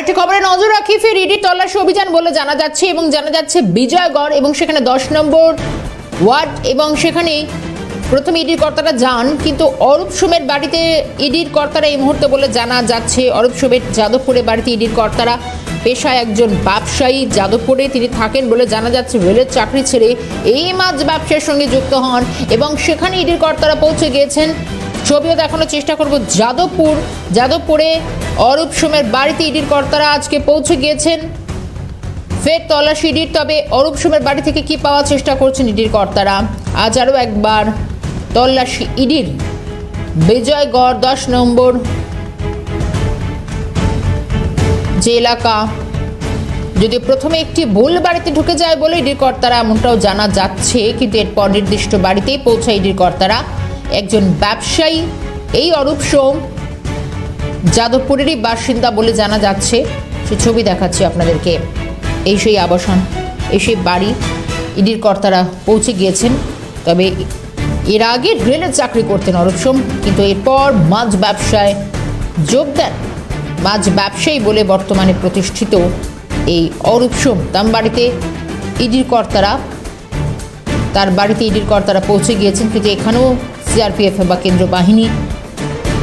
একটি খবরে নজর রাখি, ফের ইডি তল্লাশি অভিযান বলে জানা যাচ্ছে এবং জানা যাচ্ছে বিজয়গড় এবং সেখানে দশ নম্বর ওয়ার্ড এবং সেখানে প্রথমে ইডির কর্তারা যান, কিন্তু অরূপ সোমের বাড়িতে ইডির কর্তারা এই মুহূর্তে বলে জানা যাচ্ছে, অরূপ সোমের যাদবপুরে বাড়িতে ইডির কর্তারা পেশায় একজন ব্যবসায়ী যাদবপুরে তিনি থাকেন বলে জানা যাচ্ছে, রেলের চাকরি ছেড়ে এই মাছ ব্যবসার সঙ্গে যুক্ত হন এবং সেখানে ইডির কর্তারা পৌঁছে গিয়েছেন। ছবিও দেখানোর চেষ্টা করব যাদবপুর। যাদবপুরে অরূপ সোমের বাড়িতে ইডির কর্তারা আজকে পৌঁছে গিয়েছেন। ফের তল্লাশি ইডির, তবে অরূপ সোমের বাড়ি থেকে কি পাওয়ার চেষ্টা করছেন ইডির কর্তারা? আজ আরও একবার তল্লাশি ইডির। বিজয়গড় দশ নম্বর যে এলাকা। যদি প্রথমে একটি ভুল বাড়িতে ঢুকে যায় বলে ইডির কর্তারা এমনটাও জানা যাচ্ছে, কিন্তু এরপর নির্দিষ্ট বাড়িতেই পৌঁছায় ইডির কর্তারা। একজন ব্যবসায়ী, এই অরূপ সোম যাদবপুরেরই বাসিন্দা বলে জানা যাচ্ছে। সে ছবি দেখাচ্ছি আপনাদেরকে। এই সেই আবাসন, এই সেই বাড়ি, ইডির কর্তারা পৌঁছে গিয়েছেন। তবে এর আগে রেলের চাকরি করতেন অরূপ সোম, কিন্তু এরপর মাছ ব্যবসায় যোগ দেন। মাছ ব্যবসায়ী বলে বর্তমানে প্রতিষ্ঠিত এই অরূপ সোম। তার বাড়িতে ইডির কর্তারা, তার বাড়িতে ইডির কর্তারা পৌঁছে গিয়েছেন, কিন্তু এখানেও সিআরপিএফ বা কেন্দ্র বাহিনী।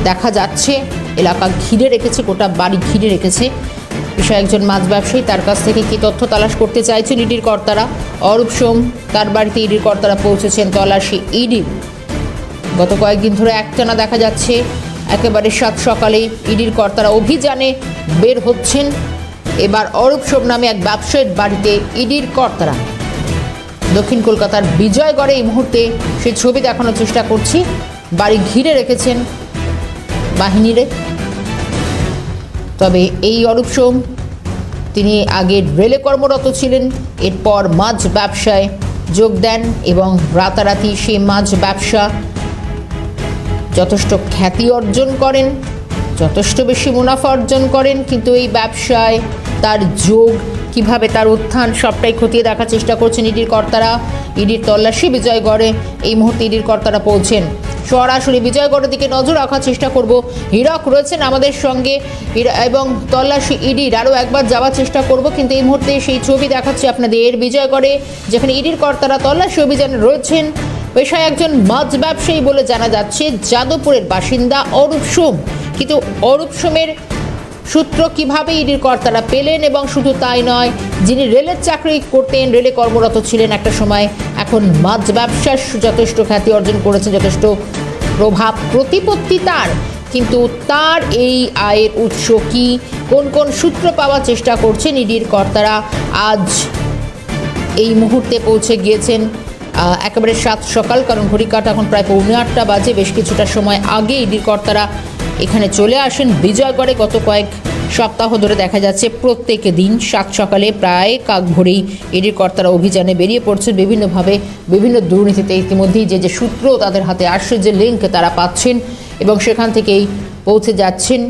দেখা যাচ্ছে, এলাকা ঘিরে রেখেছে, গোটা বাড়ি ঘিরে রেখেছে। বিষয় একজন মাছ ব্যবসায়ী তার কাছ থেকে কি তথ্য তালাশ করতে চাইছেন ইডির কর্তারা? অরূপ সোম, তার বাড়িতে ইডির কর্তারা পৌঁছেছেন তল্লাশি ইডি। গত কয়েকদিন ধরে একটানা দেখা যাচ্ছে, একেবারে সাত সকালে ইডির কর্তারা অভিযানে বের হচ্ছেন। এবার অরূপ সোম নামে এক ব্যবসায়ীর বাড়িতে ইডির কর্তারা। দক্ষিণ কলকাতার বিজয়গড়ে এই মুহূর্তে সেই ছবি দেখানোর চেষ্টা করছি। বাড়ি ঘিরে রেখেছেন বাহিনীরে। তবে এই অরূপ সোম, তিনি আগে রেলে কর্মরত ছিলেন, এরপর মাছ ব্যবসায় যোগ দেন এবং রাতারাতি সেই মাছ ব্যবসা যথেষ্ট খ্যাতি অর্জন করেন, যথেষ্ট বেশি মুনাফা অর্জন করেন, কিন্তু এই ব্যবসায় তার যোগ কীভাবে তার উত্থান সবটাই খতিয়ে দেখার চেষ্টা করছেন ইডির কর্তারা। ইডির তল্লাশি বিজয়গড়ে এই মুহূর্তে ইডির কর্তারা পৌঁছেন। সরাসরি বিজয়গড়ের দিকে নজর রাখার চেষ্টা করব। হীরক রয়েছেন আমাদের সঙ্গে। এবং তল্লাশি ইডির আরও একবার যাওয়ার চেষ্টা করব, কিন্তু এই মুহূর্তে সেই ছবি দেখাচ্ছি আপনাদের বিজয়গড়ে, যেখানে ইডির কর্তারা তল্লাশি অভিযানে রয়েছেন। পেশায় একজন মাছ ব্যবসায়ী বলে জানা যাচ্ছে, যাদবপুরের বাসিন্দা অরূপ সোম। কিন্তু অরূপ সোমের সূত্র কীভাবে ইডির কর্তারা পেলেন এবং শুধু তাই নয়, যিনি রেলের চাকরি করতেন, রেলে কর্মরত ছিলেন একটা সময়, এখন মাছ ব্যবসার যথেষ্ট খ্যাতি অর্জন করেছেন, যথেষ্ট প্রভাব প্রতিপত্তি তার। কিন্তু তার এই আয়ের উৎস কি? কোন কোন সূত্র পাওয়ার চেষ্টা করছেন ইডির কর্তারা? আজ এই মুহূর্তে পৌঁছে গিয়েছেন একেবারে সাত সকাল, কারণ ঘড়ি ঘড়িকাটা এখন প্রায় পৌনে আটটা বাজে, বেশ কিছুটা সময় আগে ইডির কর্তারা এখানে চলে আসেন। বিজয়গড়ে গত কয়েক সপ্তাহ ধরে দেখা যাচ্ছে প্রত্যেক দিন সাত সকালে প্রায় কাক ভরেই এডির কর্তারা অভিযানে বেরিয়ে পড়ছেন। বিভিন্নভাবে বিভিন্ন দুর্নীতিতে ইতিমধ্যেই যে যে সূত্র তাদের হাতে আসছে, যে লিঙ্ক তারা পাচ্ছেন এবং সেখান থেকেই পৌঁছে যাচ্ছেন।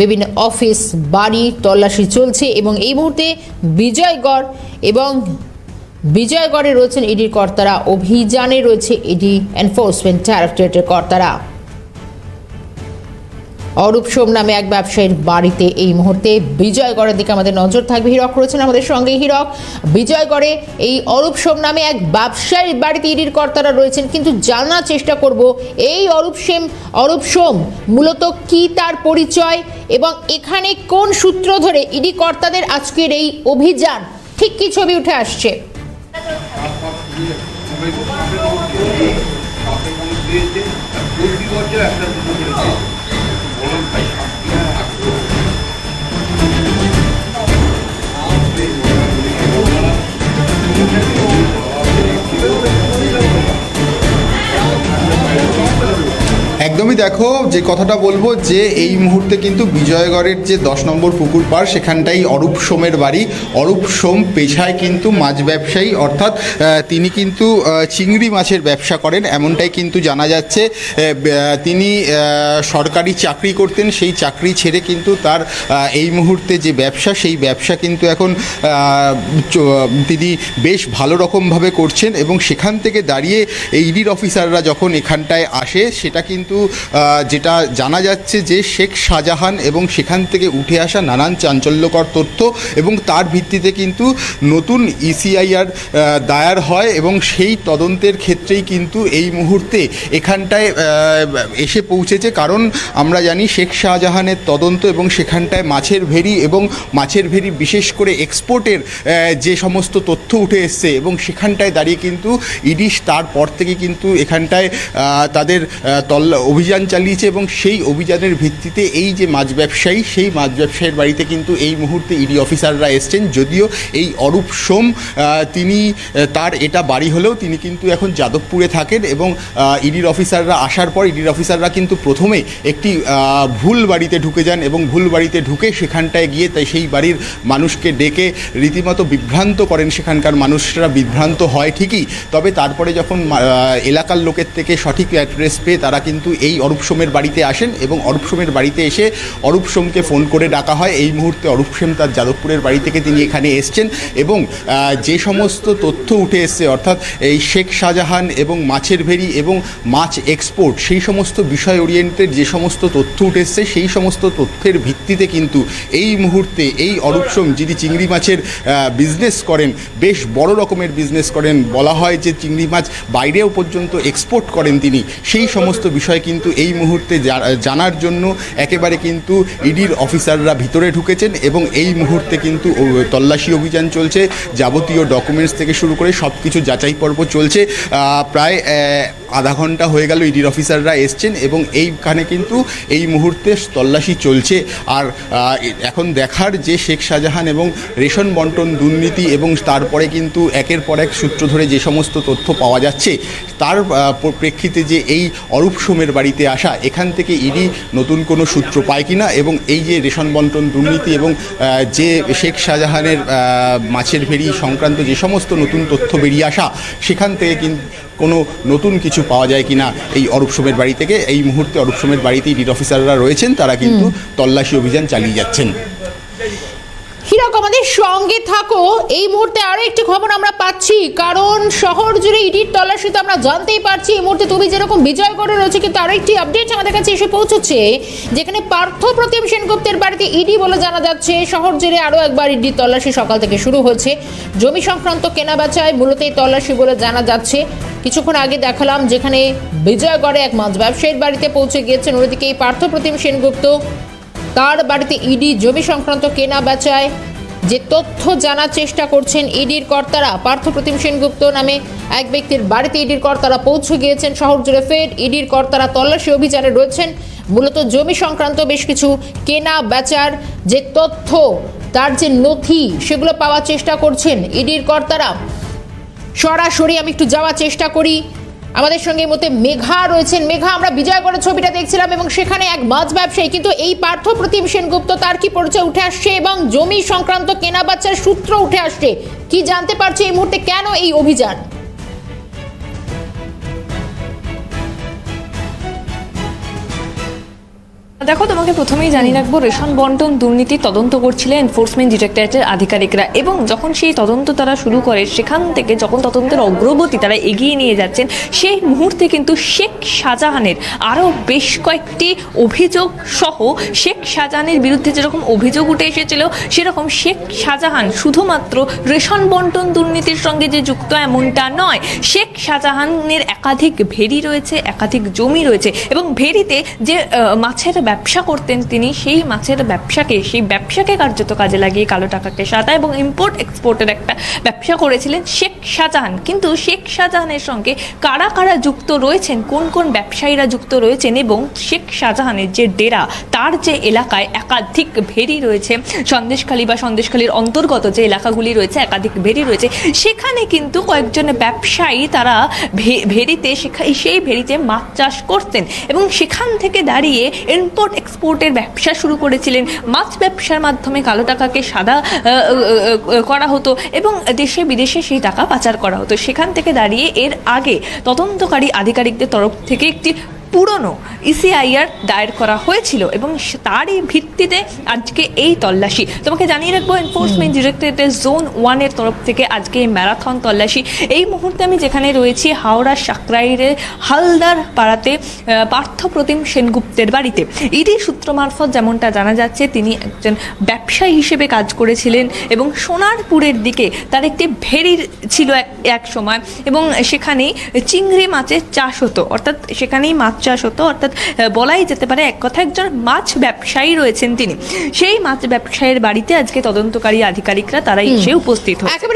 বিভিন্ন অফিস বাড়ি তল্লাশি চলছে এবং এই মুহূর্তে বিজয়গড় এবং বিজয়গড়ে রয়েছেন ইডির কর্তারা। অভিযানে রয়েছে ইডি এনফোর্সমেন্ট ডাইরেক্টরেটের কর্তারা। অরূপ সোম নামে এক ব্যবসায়ীর বাড়িতে এই মুহূর্তে বিজয়গড়ের দিকে আমাদের নজর থাকবে। হীরক রয়েছেন আমাদের সঙ্গে। হীরক, বিজয়গড়ে এই অরূপ সোম নামে এক ব্যবসায়ীর বাড়িতে ইডির কর্তারা রয়েছেন, কিন্তু জানার চেষ্টা করব এই অরূপ সেম, অরূপ সোম মূলত কি তার পরিচয় এবং এখানে কোন সূত্র ধরে ইডি কর্তাদের আজকের এই অভিযান? ঠিক কি ছবি উঠে আসছে? একদমই দেখো, যে কথাটা বলব যে এই মুহূর্তে কিন্তু বিজয়গড়ের যে দশ নম্বর পুকুর পাড়, সেখানটাই অরূপ সোমের বাড়ি। অরূপ সোম পেশায় কিন্তু মাছ ব্যবসায়ী, অর্থাৎ তিনি কিন্তু চিংড়ি মাছের ব্যবসা করেন। এমনটাই কিন্তু জানা যাচ্ছে তিনি সরকারি চাকরি করতেন। সেই চাকরি ছেড়ে কিন্তু তার এই মুহূর্তে যে ব্যবসা, সেই ব্যবসা কিন্তু এখন তিনি বেশ ভালো রকমভাবে করছেন এবং সেখান থেকে দাঁড়িয়ে এই ইডির অফিসাররা যখন এখানটায় আসে, সেটা কিন্তু যেটা জানা যাচ্ছে যে শেখ শাহজাহান এবং সেখান থেকে উঠে আসা নানান চাঞ্চল্যকর তথ্য এবং তার ভিত্তিতে কিন্তু নতুন ইসিআইআর দায়ের হয় এবং সেই তদন্তের ক্ষেত্রেই কিন্তু এই মুহূর্তে এখানটায় এসে পৌঁছেছে। কারণ আমরা জানি শেখ শাহজাহানের তদন্ত এবং সেখানটায় মাছের ভেরি এবং মাছের ভেরি বিশেষ করে এক্সপোর্টের যে সমস্ত তথ্য উঠে এসছে এবং সেখানটায় দাঁড়িয়ে কিন্তু ইডিশ তারপর থেকে কিন্তু এখানটায় তাদের তল্লা অভিযান চালিয়েছে এবং সেই অভিযানের ভিত্তিতে এই যে মাছ ব্যবসায়ী, সেই মাছ ব্যবসায়ীর বাড়িতে কিন্তু এই মুহূর্তে ইডি অফিসাররা এসছেন। যদিও এই অরূপ সোম তিনি তার এটা বাড়ি হলেও তিনি কিন্তু এখন যাদবপুরে থাকেন এবং ইডির অফিসাররা আসার পর ইডির অফিসাররা কিন্তু প্রথমে একটি ভুল বাড়িতে ঢুকে যান এবং ভুল বাড়িতে ঢুকে সেখানটায় গিয়ে তাই সেই বাড়ির মানুষকে ডেকে রীতিমতো বিভ্রান্ত করেন সেখানকার মানুষরা। বিভ্রান্ত হয় ঠিকই, তবে তারপরে যখন এলাকার লোকের থেকে সঠিক অ্যাড্রেস পেয়ে তারা কিন্তু এই অরূপ সোমের বাড়িতে আসেন এবং অরূপ সোমের বাড়িতে এসে অরূপ সোমকে ফোন করে ডাকা হয়। এই মুহূর্তে অরূপ সোম তার যাদবপুরের বাড়ি থেকে তিনি এখানে এসছেন এবং যে সমস্ত তথ্য উঠে এসছে, অর্থাৎ এই শেখ শাহজাহান এবং মাছের ভেরি এবং মাছ এক্সপোর্ট সেই সমস্ত বিষয় ওরিয়েন্টেড যে সমস্ত তথ্য উঠে এসছে, সেই সমস্ত তথ্যের ভিত্তিতে কিন্তু এই মুহূর্তে এই অরূপ সোম, যিনি চিংড়ি মাছের বিজনেস করেন, বেশ বড় রকমের বিজনেস করেন, বলা হয় যে চিংড়ি মাছ বাইরেও পর্যন্ত এক্সপোর্ট করেন তিনি, সেই সমস্ত বিষয় কিন্তু এই মুহূর্তে জানার জন্য একেবারে কিন্তু ইডির অফিসাররা ভিতরে ঢুকেছেন এবং এই মুহূর্তে কিন্তু তল্লাশি অভিযান চলছে, যাবতীয় ডকুমেন্টস থেকে শুরু করে সব কিছু যাচাই পর্ব চলছে। প্রায় আধা ঘণ্টা হয়ে গেল ইডির অফিসাররা এসছেন এবং এইখানে কিন্তু এই মুহূর্তে তল্লাশি চলছে। আর এখন দেখার যে শেখ শাহজাহান এবং রেশন বন্টন দুর্নীতি এবং তারপরে কিন্তু একের পর এক সূত্র ধরে যে সমস্ত তথ্য পাওয়া যাচ্ছে, তার প্রেক্ষিতে যে এই অরূপ সোমের বাড়িতে আসা এখান থেকে ইডি নতুন কোনো সূত্র পায় কিনা এবং এই যে রেশন বন্টন দুর্নীতি এবং যে শেখ শাহজাহানের মাছের ভেরি সংক্রান্ত যে সমস্ত নতুন তথ্য বেরিয়ে আসা সেখান থেকে কিন্তু কোনো নতুন কিছু পাওয়া যায় কিনা এই অরূপ সোমের বাড়ি থেকে এই মুহূর্তে অরূপ সোমের বাড়িতে ইডির অফিসাররা রয়েছেন তারা কিন্তু তল্লাশি অভিযান চালিয়ে যাচ্ছেন। হীরক, আমাদের সঙ্গে থাকো। এই মুহূর্তে আরও একটি খবর আমরা পাচ্ছি, কারণ শহর জুড়ে ইডির তল্লাশিতে আমরা জানতেই পারছি। এই মুহূর্তে তুমি যেরকম বিজয় করে রয়েছে, কিন্তু আরও একটি আপডেট আমাদের কাছে এসে পৌঁছেছে যেখানে পার্থ প্রতিম সেনগুপ্তের বাড়িতে ইডি বলে জানা যাচ্ছে, শহর জুড়ে আরও একবার ইডির তল্লাশি সকাল থেকে শুরু হয়েছে। জমি সংক্রান্ত কেনা বেচায় মূলত এই তল্লাশি বলে জানা যাচ্ছে। কিছুক্ষণ আগে দেখালাম, যেখানে বিজয়গড়ে এক মাছ ব্যবসায়ীর বাড়িতে পৌঁছে গিয়েছেন। ওদিকে এই পার্থ প্রতিম সেনগুপ্ত তার বাড়িতে ইডি জমি সংক্রান্ত কেনা বেচায়। যে তথ্য জানার চেষ্টা করছেন ইডির কর্তারা, পার্থ প্রতিম সেনগুপ্ত নামে এক ব্যক্তির বাড়িতে ইডির কর্তারা পৌঁছে গিয়েছেন। শহর জুড়ে ফের ইডির কর্তারা তল্লাশি অভিযানে রয়েছেন। মূলত জমি সংক্রান্ত বেশ কিছু কেনা বেচার যে তথ্য, তার যে নথি, সেগুলো পাওয়ার চেষ্টা করছেন ইডির কর্তারা। সরাসরি আমি একটু যাওয়ার চেষ্টা করি। আমাদের সঙ্গে এই মধ্যে মেঘা রয়েছেন। মেঘা, আমরা বিজয়গড়ের ছবিটা দেখছিলাম এবং সেখানে এক মাছ ব্যবসায়ী, কিন্তু এই পার্থ প্রতিম সেনগুপ্ত, তার কি পরিচয় উঠে আসছে এবং জমি সংক্রান্ত কেনা বাচ্চার সূত্র উঠে আসছে? কি জানতে পারছে এই মুহূর্তে? কেন এই অভিযান? দেখো, তোমাকে প্রথমেই জানিয়ে রাখব, রেশন বন্টন দুর্নীতি তদন্ত করছিলেন এনফোর্সমেন্ট ডিরেক্টরেটের আধিকারিকরা এবং যখন সেই তদন্ত তারা শুরু করে, সেখান থেকে যখন তদন্তের অগ্রগতি তারা এগিয়ে নিয়ে যাচ্ছেন, সেই মুহূর্তে কিন্তু শেখ শাহজাহানের আরও বেশ কয়েকটি অভিযোগ সহ শেখ শাহজাহানের বিরুদ্ধে যেরকম অভিযোগ উঠে এসেছিল, সেরকম শেখ শাহজাহান শুধুমাত্র রেশন বন্টন দুর্নীতির সঙ্গে যে যুক্ত, এমনটা নয়। শেখ শাহজাহানের একাধিক ভেরি রয়েছে, একাধিক জমি রয়েছে এবং ভেরিতে যে মাছের ব্যবসা করতেন তিনি, সেই মাছের ব্যবসাকে, সেই ব্যবসাকে কার্যত কাজে লাগিয়ে কালো টাকাকে সাদা এবং ইম্পোর্ট এক্সপোর্টের একটা ব্যবসা করেছিলেন শেখ শাহজাহান। কিন্তু শেখ শাহজাহানের সঙ্গে কারা কারা যুক্ত রয়েছেন, কোন কোন ব্যবসায়ীরা যুক্ত রয়েছেন এবং শেখ শাহজাহানের যে ডেরা, তার যে এলাকায় একাধিক ভেরি রয়েছে, সন্দেশখালী বা সন্দেশখালীর অন্তর্গত যে এলাকাগুলি রয়েছে, একাধিক ভেরি রয়েছে, সেখানে কিন্তু কয়েকজন ব্যবসায়ী তারা ভেরিতে সেই ভেরিতে মাছ চাষ করতেন এবং সেখান থেকে দাঁড়িয়ে ইম্পোর্ট এক্সপোর্টের ব্যবসা শুরু করেছিলেন। মাছ ব্যবসার মাধ্যমে কালো টাকাকে সাদা করা হতো এবং দেশে বিদেশে সেই টাকা পাচার করা হতো। সেখান থেকে দাঁড়িয়ে এর আগে তদন্তকারী আধিকারিকদের তরফ থেকে একটি পুরনো ইসিআইআর দায়ের করা হয়েছিল এবং তারই ভিত্তিতে আজকে এই তল্লাশি। তোমাকে জানিয়ে রাখব এনফোর্সমেন্ট ডিরেক্টরেটের জোন ওয়ানের তরফ থেকে আজকে এই ম্যারাথন তল্লাশি। এই মুহূর্তে আমি যেখানে রয়েছি হাওড়া সাকরাইরে হালদার পাড়াতে আহ, পার্থ প্রতিম সেনগুপ্তের বাড়িতে। ইডি সূত্র মারফত যেমনটা জানা যাচ্ছে তিনি একজন ব্যবসায়ী হিসেবে কাজ করেছিলেন এবং সোনারপুরের দিকে তার একটি ভেরি ছিল এক এক সময় এবং সেখানে চিংড়ি মাছের চাষ হতো। অর্থাৎ সেখানেই মাছ চাষ হতো অর্থাৎ বলাই যেতে পারে এক কথা একজন মাছ ব্যবসায়ী রয়েছেন তিনি। সেই মাছ ব্যবসায়ীর বাড়িতে আজকে তদন্তকারী আধিকারিকরা তারাই এসে উপস্থিত হয়েছে